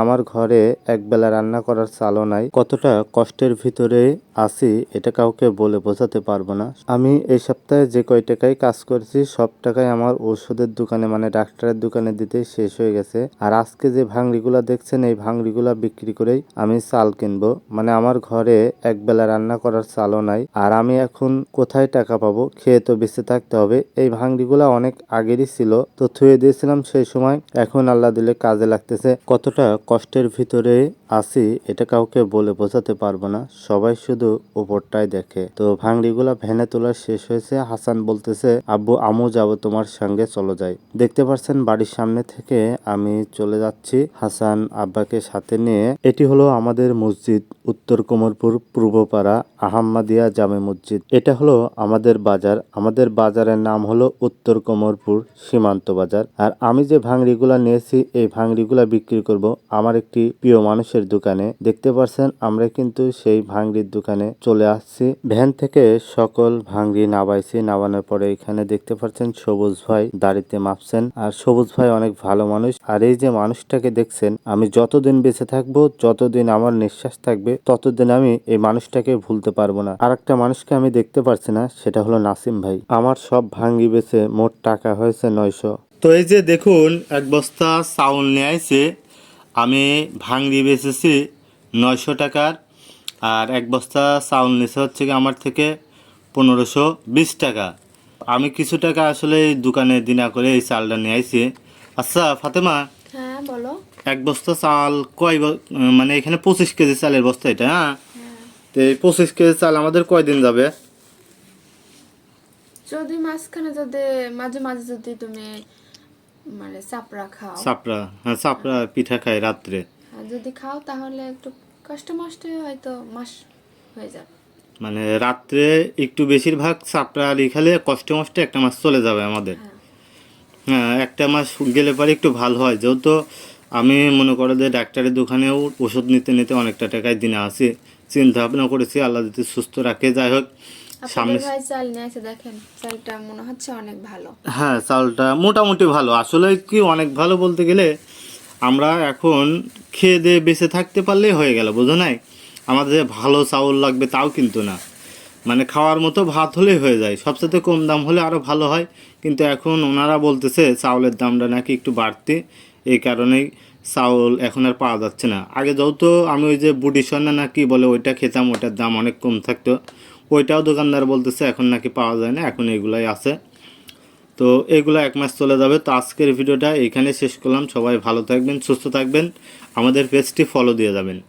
আমার ঘরে একবেলা রান্না করার চালও নাই। কতটা কষ্টের ভিতরে আছি এটা কাউকে বলে বোঝাতে পারব না। আমি এই সপ্তাহে যে কয় টাকায় কাজ করেছি, সব টাকাই আমার ওষুধের দোকানে মানে ডাক্তারের দোকানে দিতে শেষ হয়ে গেছে। আর আজকে যে ভাঙড়িগুলা দেখছেন, এই ভাঙড়িগুলা বিক্রি করেই আমি চাল কিনবো। মানে আমার ঘরে একবেলা রান্না করার চালও নাই। আর আমি এখন কোথায় টাকা পাবো, খেয়ে তো বেঁচে থাকতে হবে। এই ভাঙড়িগুলা অনেক আগেরই ছিল, তো থুয়ে দিয়েছিলাম সেই সময়। এখন আল্লাহ দিলে কাজে লাগতেছে। কতটা কষ্টের ভিতরে আছি এটা কাউকে বলে বোঝাতে পারব না। সবাই শুধু উপরটাই দেখে। তো ভাঙড়িগুলা ভ্যানে তোলা শেষ হয়েছে। হাসান বলতেছে, আব্বু আমু যাব, তোমার সঙ্গে চলে যাই। দেখতে পাচ্ছেন বাড়ির সামনে থেকে আমি চলে যাচ্ছি। হাসান আব্বাকে সাথে নিয়ে, এটি হলো আমাদের মসজিদ, উত্তর কোমরপুর, পূর্বপাড়া, আহাম্মাদিয়া জামে মসজিদ। এটা হলো আমাদের বাজার। আমাদের বাজারের নাম হলো উত্তর কোমরপুর সীমান্ত বাজার। আর আমি যে ভাঙড়িগুলা নিয়েছি, এই ভাঙড়িগুলা বিক্রি করব আমার একটি প্রিয় মানুষের দোকানে। দেখতে পাচ্ছেন আমরা কিন্তু সেই ভাঙড়ির দোকানে চলে আসছি। ভ্যান থেকে সকল ভাঙড়ি নাবাইছি নামানোর পরে এখানে দেখতে পাচ্ছেন সবুজ ভাই দাড়িতে মাপছেন। আর সবুজ ভাই অনেক ভালো মানুষ। আর এই যে মানুষটাকে দেখছেন, আমি যতদিন বেঁচে থাকব, যতদিন আমার নিঃশ্বাস থাকবে, ততদিন আমি এই মানুষটাকে ভুলতে পারব না। আর একটা মানুষকে আমি দেখতে পারছি না, সেটা হলো নাসিম ভাই। আমার সব ভাঙ্গি বেচে মোট টাকা হয়েছে নয়শো। তো এই যে দেখুন, এক বস্তা চাউল নিয়ে আইছে। আমি ভাঙ্গি বেচেছি নয়শো টাকার। আর এক বস্তা চাউল নিছে হচ্ছে কি আমার থেকে পনেরোশো বিশ টাকা। আমি কিছু টাকা আসলে এই দোকানে দিনা করে এই চালটা নিয়ে আইছি। আচ্ছা ফাতেমা? হ্যাঁ বলো। এক বস্তা চাল কয় মানে এখানে পঁচিশ কেজি চালের বস্তা এটা হ্যাঁ? তো এই পঁচিশ কেজি চাল আমাদের কয়দিন যাবে? যদি মাঝখানে যদি মাঝে মাঝে যদি তুমি মানে চাপড়া খাও। চাপড়া হ্যাঁ চাপড়া পিঠা খাই রাত্রে। আর যদি খাও তাহলে একটু কষ্ট মষ্ট হয়তো মাস হয়ে যাবে। মানে রাত্রে একটু বেশিরভাগ চাপড়া আলি খালে কষ্টে মষ্টে একটা মাস চলে যাবে আমাদের। হ্যাঁ। হ্যাঁ একটা মাস গেলে পরে একটু ভালো হয়। যেহেতু আমি মনে করো যে ডাক্তারের দোকানেও ওষুধ নিতে নিতে অনেকটা টাকায় দিনে আসি। চিন্তা ভাবনা করেছি আল্লাহ যদি সুস্থ রাখে যাই হোক সামনে চাল নিয়ে দেখেন চালটা মনে হচ্ছে অনেক ভালো। হ্যাঁ চালটা মোটামুটি ভালো। আসলে কি অনেক ভালো বলতে গেলে আমরা এখন খেয়ে দিয়ে বেঁচে থাকতে পারলেই হয়ে গেল, বোঝো নাই? আমাদের যে ভালো চাউল লাগবে তাও কিন্তু না। মানে খাওয়ার মতো ভাত হলেই হয়ে যায়। সবচেয়ে কম দাম হলে আরও ভালো হয়। কিন্তু এখন ওনারা বলতেছে, চাউলের দামটা নাকি একটু বাড়তে। এই কারণেই চাউল এখন আর পাওয়া যাচ্ছে না। আগে যেহেতু আমি ওই যে বুটি সন্না না কি বলে ওইটা খেতাম, ওইটার দাম অনেক কম থাকতো। ওইটাও দোকানদার বলতেছে, এখন নাকি পাওয়া যায় না, এখন এগুলাই আছে। তো এগুলো এক মাস চলে যাবে। তো আজকের ভিডিওটা এখানে শেষ করলাম। সবাই ভালো থাকবেন, সুস্থ থাকবেন। আমাদের পেজটি ফলো দিয়ে যাবেন।